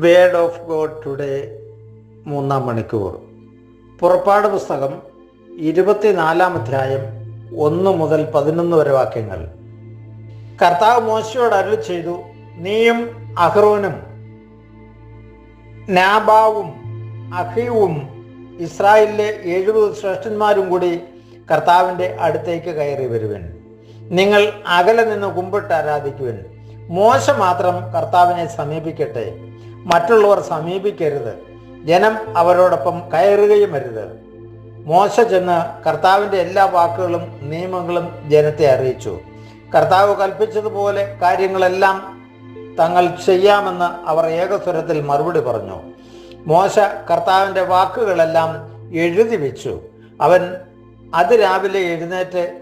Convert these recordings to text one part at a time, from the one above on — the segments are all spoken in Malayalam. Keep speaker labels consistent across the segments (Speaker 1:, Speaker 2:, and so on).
Speaker 1: വേഡ് ഓഫ് ഗോഡ് ടുഡേ മൂന്നാം മണിക്കൂർ. പുറപ്പാട് പുസ്തകം ഇരുപത്തിനാലാം അധ്യായം ഒന്ന് മുതൽ പതിനൊന്ന് വരെ വാക്യങ്ങൾ. കർത്താവ് മോശയോട് അരുൾ ചെയ്തു നീയും അഹ്റോനും നാബാവും അഹിവും ഇസ്രായേലിലെ എഴുപത് ശ്രേഷ്ഠന്മാരും കൂടി കർത്താവിന്റെ അടുത്തേക്ക് കയറി വരുവൻ. നിങ്ങൾ അകലെ നിന്ന് കുമ്പിട്ട് ആരാധിക്കുവൻ. മോശ മാത്രം കർത്താവിനെ സമീപിക്കട്ടെ. മറ്റുള്ളവർ സമീപിക്കരുത്. ജനം അവരോടൊപ്പം കയറുകയും അരുത്. മോശ ചെന്ന് കർത്താവിന്റെ എല്ലാ വാക്കുകളും നിയമങ്ങളും ജനത്തെ അറിയിച്ചു. കർത്താവ് കൽപ്പിച്ചതുപോലെ കാര്യങ്ങളെല്ലാം തങ്ങൾ ചെയ്യാമെന്ന് അവർ ഏകസ്വരത്തിൽ മറുപടി പറഞ്ഞു. മോശ കർത്താവിന്റെ വാക്കുകളെല്ലാം എഴുതി വെച്ചു. അവൻ അതിരാവിലെ എഴുന്നേറ്റ്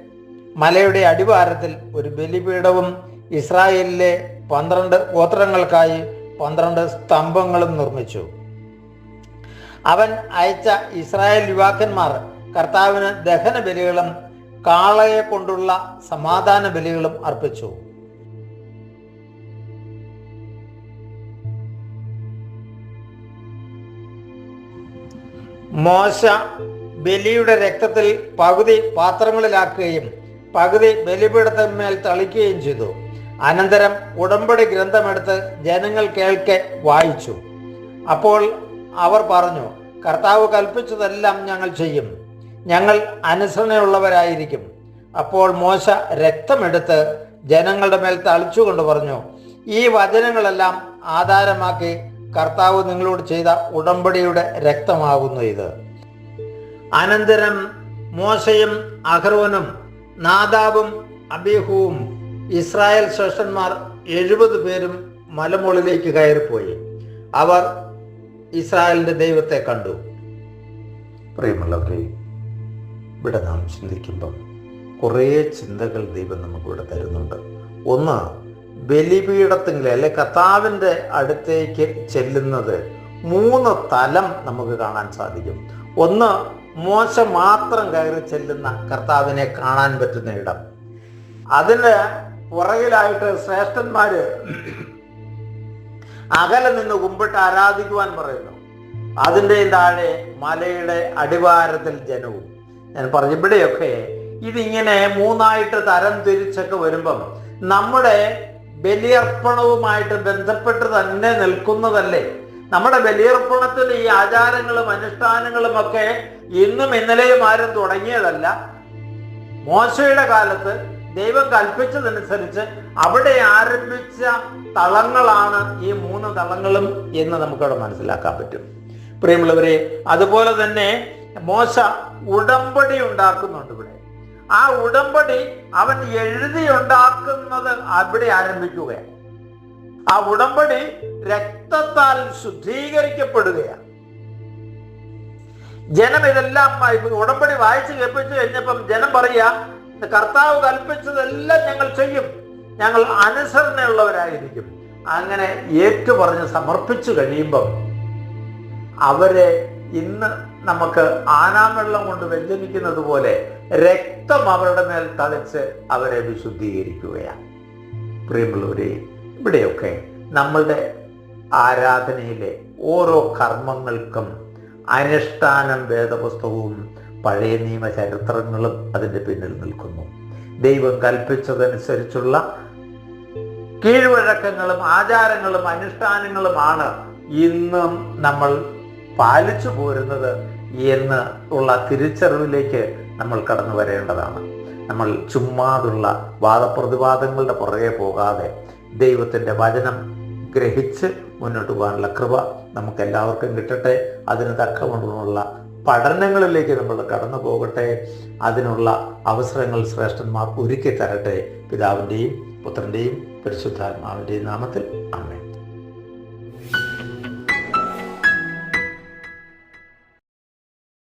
Speaker 1: മലയുടെ അടിവാരത്തിൽ ഒരു ബലിപീഠവും ഇസ്രായേലിലെ പന്ത്രണ്ട് ഗോത്രങ്ങൾക്കായി പന്ത്രണ്ട് സ്തംഭങ്ങളും നിർമ്മിച്ചു. അവൻ അയച്ച ഇസ്രായേൽ യുവാക്കന്മാർ കർത്താവിന് ദഹന ബലികളും കാളയെ കൊണ്ടുള്ള സമാധാന ബലികളും അർപ്പിച്ചു. മോശ ബലിയുടെ രക്തത്തിൽ പകുതി പാത്രങ്ങളിലാക്കുകയും പകുതി ബലിപീഠത്തിന്മേൽ തളിക്കുകയും ചെയ്തു. അനന്തരം ഉടമ്പടി ഗ്രന്ഥമെടുത്ത് ജനങ്ങൾ കേൾക്കെ വായിച്ചു. അപ്പോൾ അവർ പറഞ്ഞു കർത്താവ് കൽപ്പിച്ചതെല്ലാം ഞങ്ങൾ ചെയ്യും. ഞങ്ങൾ അനുസരണയുള്ളവരായിരിക്കും. അപ്പോൾ മോശ രക്തമെടുത്ത് ജനങ്ങളുടെ മേൽ തളിച്ചുകൊണ്ട് പറഞ്ഞു ഈ വചനങ്ങളെല്ലാം ആധാരമാക്കി കർത്താവ് നിങ്ങളോട് ചെയ്ത ഉടമ്പടിയുടെ രക്തമാകുന്നു ഇത്. അനന്തരം മോശയും അഹ്റോനും നാദാബും അബീഹുവും ഇസ്രായേൽ ശ്രേഷ്ഠന്മാർ എഴുപത് പേരും മലമുകളിലേക്ക് കയറിപ്പോയി. അവർ ഇസ്രായേലിന്റെ ദൈവത്തെ കണ്ടു. പ്രിയമുള്ളവരെ ഇവിടെ നാം ചിന്തിക്കുമ്പം കുറേ ചിന്തകൾ ദൈവം നമുക്കിവിടെ തരുന്നുണ്ട്. ഒന്ന് ബലിപീഠത്തെങ്കിലും അല്ലെ കർത്താവിന്റെ അടുത്തേക്ക് ചെല്ലുന്നത് മൂന്ന് തലം നമുക്ക് കാണാൻ സാധിക്കും. ഒന്ന് മോശ മാത്രം കയറി ചെല്ലുന്ന കർത്താവിനെ കാണാൻ പറ്റുന്ന ഇടം. അതിന് പുറകിലായിട്ട് ശ്രേഷ്ഠന്മാര് അകലെ നിന്ന് കുമ്പിട്ട് ആരാധിക്കുവാൻ പറയുന്നു. അതിന്റെ താഴെ മലയുടെ അടിവാരത്തിൽ ജനവും. ഞാൻ പറഞ്ഞു ഇവിടെയൊക്കെ ഇതിങ്ങനെ മൂന്നായിട്ട് തരം തിരിച്ചൊക്കെ വരുമ്പം നമ്മുടെ ബലിയർപ്പണവുമായിട്ട് ബന്ധപ്പെട്ട് തന്നെ നിൽക്കുന്നതല്ലേ? നമ്മുടെ ബലിയർപ്പണത്തിൽ ഈ ആചാരങ്ങളും അനുഷ്ഠാനങ്ങളും ഒക്കെ ഇന്നും ഇന്നലെയും ആരും തുടങ്ങിയതല്ല. മോശയുടെ കാലത്ത് ദൈവം കൽപ്പിച്ചതനുസരിച്ച് അവിടെ ആരംഭിച്ച തളങ്ങളാണ് ഈ മൂന്ന് തളങ്ങളും എന്ന് നമുക്കവിടെ മനസ്സിലാക്കാൻ പറ്റും. പ്രിയമുള്ളവരെ അതുപോലെ തന്നെ മോശ ഉടമ്പടി ഉണ്ടാക്കുന്നുണ്ട് ഇവിടെ. ആ ഉടമ്പടി അവൻ എഴുതി ഉണ്ടാക്കുന്നത് അവിടെ ആരംഭിക്കുകയാണ്. ആ ഉടമ്പടി രക്തത്താൽ ശുദ്ധീകരിക്കപ്പെടുകയാണ്. ജനം ഇതെല്ലാം ഉടമ്പടി വായിച്ചു കേൾപ്പിച്ചു കഴിഞ്ഞപ്പം ജനം പറയാ കർത്താവ് കൽപ്പിച്ചതെല്ലാം ഞങ്ങൾ ചെയ്യും. ഞങ്ങൾ അനുസരണയുള്ളവരായിരിക്കും. അങ്ങനെ ഏറ്റു പറഞ്ഞ് സമർപ്പിച്ചു കഴിയുമ്പം അവരെ ഇന്ന് നമുക്ക് ആനാമെള്ളം കൊണ്ട് വ്യഞ്ജനിക്കുന്നത് പോലെ രക്തം അവരുടെ മേൽ തളിച്ച് അവരെ വിശുദ്ധീകരിക്കുകയാണ്. പ്രിയമുള്ളവരെ ഇവിടെയൊക്കെ നമ്മളുടെ ആരാധനയിലെ ഓരോ കർമ്മങ്ങൾക്കും അനുഷ്ഠാനം വേദപുസ്തകവും പഴയ നിയമ ചരിത്രങ്ങളും അതിന്റെ പിന്നിൽ നിൽക്കുന്നു. ദൈവം കൽപ്പിച്ചതനുസരിച്ചുള്ള കീഴ്വഴക്കങ്ങളും ആചാരങ്ങളും അനുഷ്ഠാനങ്ങളുമാണ് ഇന്നും നമ്മൾ പാലിച്ചു പോരുന്നത് എന്ന് ഉള്ള തിരിച്ചറിവിലേക്ക് നമ്മൾ കടന്നു വരേണ്ടതാണ്. നമ്മൾ ചുമ്മാതുള്ള വാദപ്രതിവാദങ്ങളുടെ പുറകെ പോകാതെ ദൈവത്തിന്റെ വചനം ഗ്രഹിച്ച് മുന്നോട്ട് പോകാനുള്ള കൃപ നമുക്ക് എല്ലാവർക്കും കിട്ടട്ടെ. അതിന് തക്കമുള്ള പഠനങ്ങളിലേക്ക് നമ്മൾ കടന്നു പോകട്ടെ. അതിനുള്ള അവസരങ്ങൾ ശ്രേഷ്ഠന്മാർ ഒരുക്കി തരട്ടെ പിതാവിന്റെയും പുത്രന്റെയും പരിശുദ്ധാത്മാവിന്റെയും നാമത്തിൽ. അമ്മേ